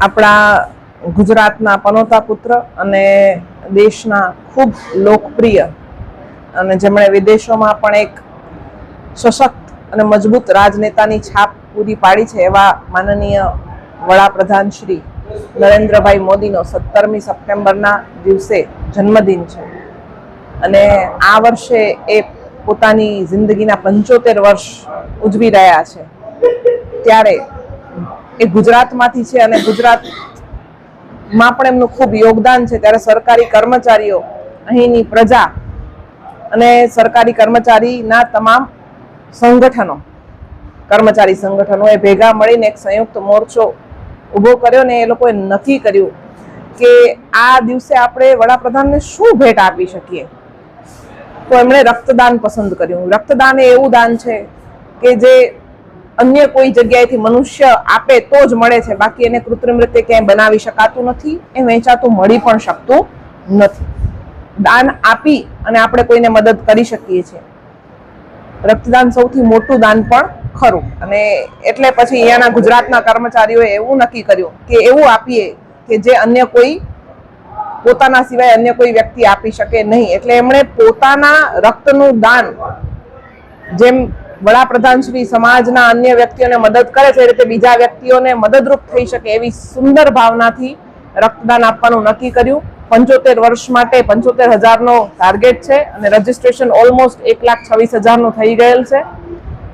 આપણા ગુજરાતના પનોતા પુત્ર અને દેશના ખૂબ લોકપ્રિય અને જેમણે વિદેશોમાં પણ એક સશક્ત અને મજબૂત રાજનેતાની છાપ પૂરી પાડી છે એવા માનનીય વડાપ્રધાન શ્રી નરેન્દ્રભાઈ મોદીનો સત્તરમી સપ્ટેમ્બરના દિવસે જન્મદિન છે. અને આ વર્ષે એ પોતાની જિંદગીના પંચોતેર વર્ષ ઉજવી રહ્યા છે. ત્યારે એ ગુજરાતમાંથી છે અને ગુજરાતમાં પણ એમનું ખૂબ યોગદાન છે. ત્યારે સરકારી કર્મચારીઓ અહીંની પ્રજા અને સરકારી કર્મચારીના તમામ સંગઠનો, કર્મચારી સંગઠનોએ ભેગા મળીને એક સંયુક્ત મોરચો ઊભો કર્યો ને એ લોકોએ નક્કી કર્યું કે આ દિવસે આપણે વડાપ્રધાનને શું ભેટ આપી શકીએ? તો એમણે રક્તદાન પસંદ કર્યું. રક્તદાન એ એવું દાન છે કે જે અન્ય કોઈ જગ્યાએથી મનુષ્ય આપે તો જ મળે છે. બાકી એને કૃત્રિમ રીતે ક્યાંય બનાવી શકાતું નથી, એ વેચાતું મળી પણ શકતું નથી. દાન આપી અને આપણે કોઈને મદદ કરી શકીએ છીએ. રક્તદાન સૌથી મોટું દાન પણ ખરું. અને એટલે પછી અહીંયાના ગુજરાતના કર્મચારીઓએ એવું નક્કી કર્યું કે એવું આપીએ કે જે અન્ય કોઈ પોતાના સિવાય અન્ય કોઈ વ્યક્તિ આપી શકે નહીં. એટલે એમણે પોતાના રક્તનું દાન જેમ વડાપ્રધાન શ્રી સમાજના અન્ય વ્યક્તિઓને મદદ કરે છે, એ રીતે બીજા વ્યક્તિઓને મદદરૂપ થઈ શકે એવી સુંદર ભાવનાથી રક્તદાન આપવાનું નક્કી કર્યું. પંચોતેર વર્ષ માટે પંચોતેર હજારનો ટાર્ગેટ છે અને રજીસ્ટ્રેશન ઓલમોસ્ટ એક લાખ છવ્વીસ હજારનું થઈ ગયેલ છે.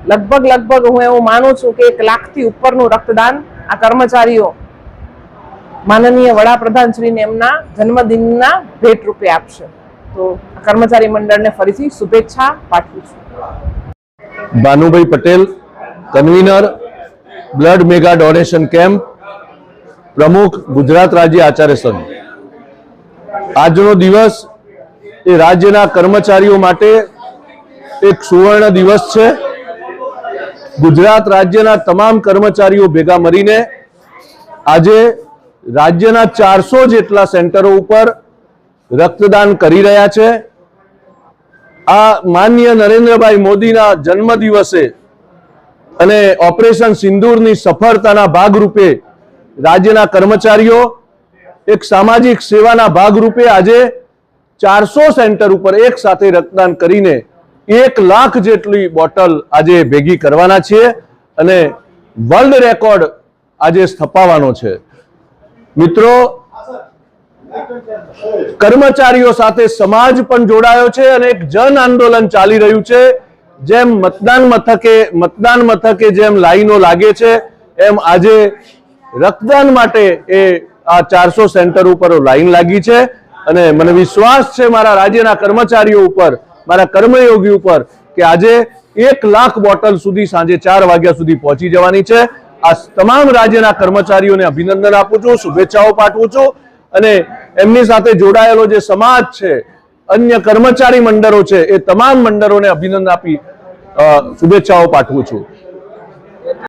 લગભગ લગભગ હું એવું માનું છું કે એક લાખથી ઉપરનું રક્તદાન આ કર્મચારીઓ માનનીય વડાપ્રધાન શ્રીને એમના જન્મદિનના ભેટ રૂપે આપશે. તો કર્મચારી મંડળને ફરીથી શુભેચ્છા પાઠવું છું. Bhanubhai Patel, convener, blood mega donation camp, પ્રમુખ ગુજરાત રાજ્ય આચાર્ય સંઘ. આજનો દિવસ એ રાજ્યના કર્મચારીઓ માટે એક સુવર્ણ દિવસ છે. ગુજરાત રાજ્યના તમામ કર્મચારીઓ ભેગા મળીને આજે રાજ્યના ચારસો જેટલા સેન્ટરો ઉપર રક્તદાન કરી રહ્યા છે. આ માન્ય નરેન્દ્રભાઈ મોદીના જન્મ દિવસે અને ઓપરેશન સિંદૂરની સફળતાના ભાગરૂપે રાજ્યના કર્મચારીઓ, એક સામાજિક સેવાના ભાગરૂપે આજે ચારસો સેન્ટર ઉપર એક સાથે રક્તદાન કરીને એક લાખ જેટલી બોટલ આજે ભેગી કરવાના છીએ અને વર્લ્ડ રેકોર્ડ આજે સ્થપાવવાનો છે. મિત્રો કર્મચારીઓ સાથે સમાજ પણ જોડાયો છે અને એક જન આંદોલન ચાલી રહ્યું છે. જેમ મતદાન મથકે મતદાન મથકે જેમ લાઈનો લાગે છે, એમ આજે રક્તદાન માટે એ આ ચારસો સેન્ટર ઉપર લાઈન લાગી છે. અને મને વિશ્વાસ છે મારા રાજ્યના કર્મચારીઓ ઉપર, મારા કર્મયોગી ઉપર, કે આજે એક લાખ બોટલ સુધી સાંજે ચાર વાગ્યા સુધી પહોંચી જવાની છે. આ તમામ રાજ્યના કર્મચારીઓને અભિનંદન આપું છું, શુભેચ્છાઓ પાઠવું છું. અને એમની સાથે જોડાયેલો જે સમાજ છે, અન્ય કર્મચારી મંડળો છે, એ તમામ મંડળોને અભિનંદન આપી શુભેચ્છાઓ પાઠવું છું.